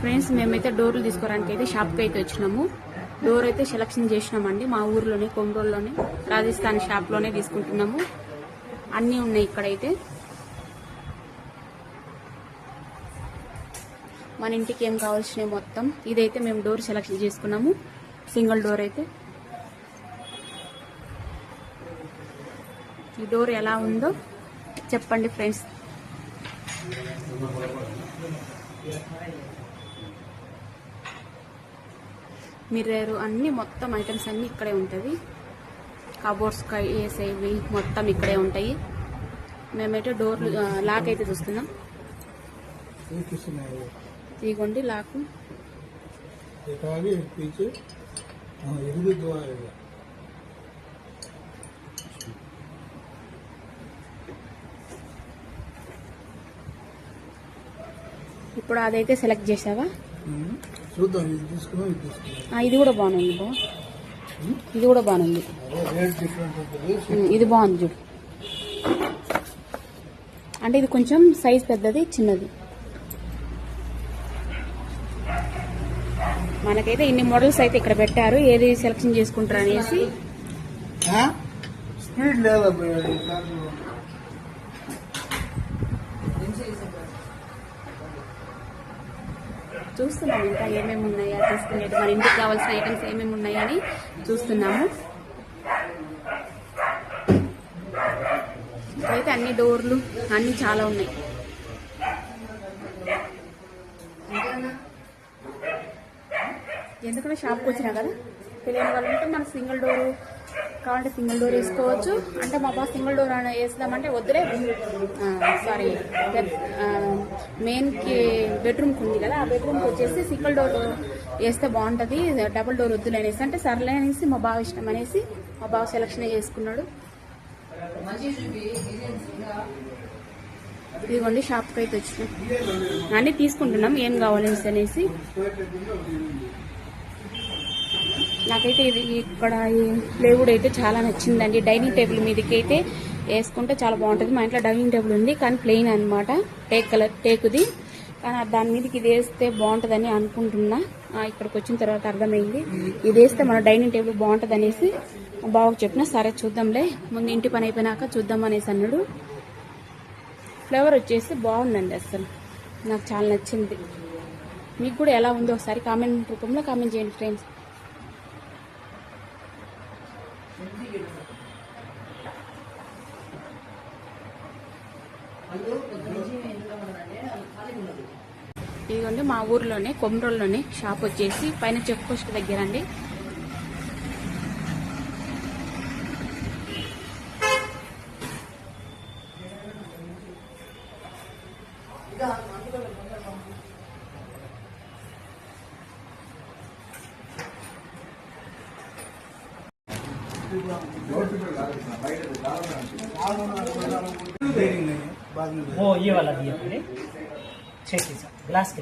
Friends మేమైతే డోర్లు తీసుకోవడానికి అయితే షాప్కి అయితే వచ్చినాము. డోర్ అయితే సెలక్షన్ చేసినామండి. మా ఊర్లోనే కొమరోల్లోనే రాజస్థాన్ షాప్లోనే తీసుకుంటున్నాము. అన్నీ ఉన్నాయి ఇక్కడైతే. మన ఇంటికి ఏం కావాల్సినవి మొత్తం ఇదైతే మేము డోర్ సెలక్షన్ చేసుకున్నాము. సింగిల్ డోర్ అయితే. ఈ డోర్ ఎలా ఉందో చెప్పండి ఫ్రెండ్స్ మిర్రర్ అన్ని మొత్తం ఐటమ్స్ అన్నీ ఇక్కడే ఉంటుంది. కబోర్డ్స్ వేసేవి మొత్తం ఇక్కడే ఉంటాయి. మేమైతే డోర్లు లాక్ అయితే చూస్తున్నాం. ఇదిగోండి లాక్ ఇప్పుడు అదైతే సెలెక్ట్ చేసావా? చూద్దాం ఇది తీసుకున్నాం ఇది తీసుకున్నాం. ఇది కూడా బాగుంది బా. ఇది కూడా బాగుంది. అదే రేట్ డిఫరెంట్ ఉంటుంది. ఉమ్, ఇది బాగుంది చూడు. అంటే ఇది కొంచెం సైజ్ పెద్దది చిన్నది. మనకైతే ఇన్ని మోడల్స్ అయితే ఇక్కడ పెట్టారు. ఏది సెలెక్షన్ చేసుకుంటారు అనేసి. స్పీడ్ లేదా చూస్తున్నాం. ఇంకా ఏమేమి ఉన్నాయా తీసుకునేది మన ఇంటికి కావాల్సిన ఐటమ్స్ ఏమేమి ఉన్నాయని చూస్తున్నాము. అయితే అన్ని డోర్లు అన్ని చాలా ఉన్నాయి. ఎందుకంటే షాప్కి వచ్చినా కదా? తెలియని వాళ్ళు ఉంటే మన సింగిల్ డోర్ కావాలంటే సింగిల్ డోర్ వేసుకోవచ్చు. అంటే మా బాబు సింగిల్ డోర్ అని వేస్తామంటే వద్దులే. సారీ మెయిన్కి బెడ్రూమ్కి ఉంది కదా ఆ బెడ్రూమ్కి వచ్చేసి సింగిల్ డోర్ వేస్తే బాగుంటుంది. డబుల్ డోర్ వద్దులే అనేసి. అంటే సర్లే అనేసి మా బావ ఇష్టం అనేసి మా బావ సెలక్షన్ చేసుకున్నాడు. ఇదిగోండి షాప్కి అయితే వచ్చినాం. అన్నీ తీసుకుంటున్నాం. ఏం కావాలనేసి అనేసి. నాకైతే ఇది ఇక్కడ ఈ ప్లేవుడ్ అయితే చాలా నచ్చిందండి. డైనింగ్ టేబుల్ మీదకి అయితే వేసుకుంటే చాలా బాగుంటుంది. మా ఇంట్లో డైనింగ్ టేబుల్ ఉంది కానీ ప్లెయిన్ అనమాట టేక్ కలర్ టేకుది. కానీ దాని మీదకి ఇది వేస్తే బాగుంటుందని అనుకుంటున్నా. ఇక్కడికి వచ్చిన తర్వాత అర్థమైంది. ఇది వేస్తే మన డైనింగ్ టేబుల్ బాగుంటుంది అనేసి బావకు చెప్పిన సరే చూద్దాంలే ముందు ఇంటి పని అయిపోయినాక చూద్దాం అనేసి అన్నాడు. ఫ్లేవర్ వచ్చేసి బాగుందండి అసలు నాకు చాలా నచ్చింది. మీకు కూడా ఎలా ఉందో ఒకసారి కామెంట్ రూపంలో కామెంట్ చేయండి ఫ్రెండ్స్. ఇదిగోండి మా ఊర్లోనే కొమరోల్లోనే షాప్ వచ్చేసి పైన చెక్ పోస్ట్ దగ్గర అండి बाद वो ये वाला दिया मैंने छः पीस ग्लास के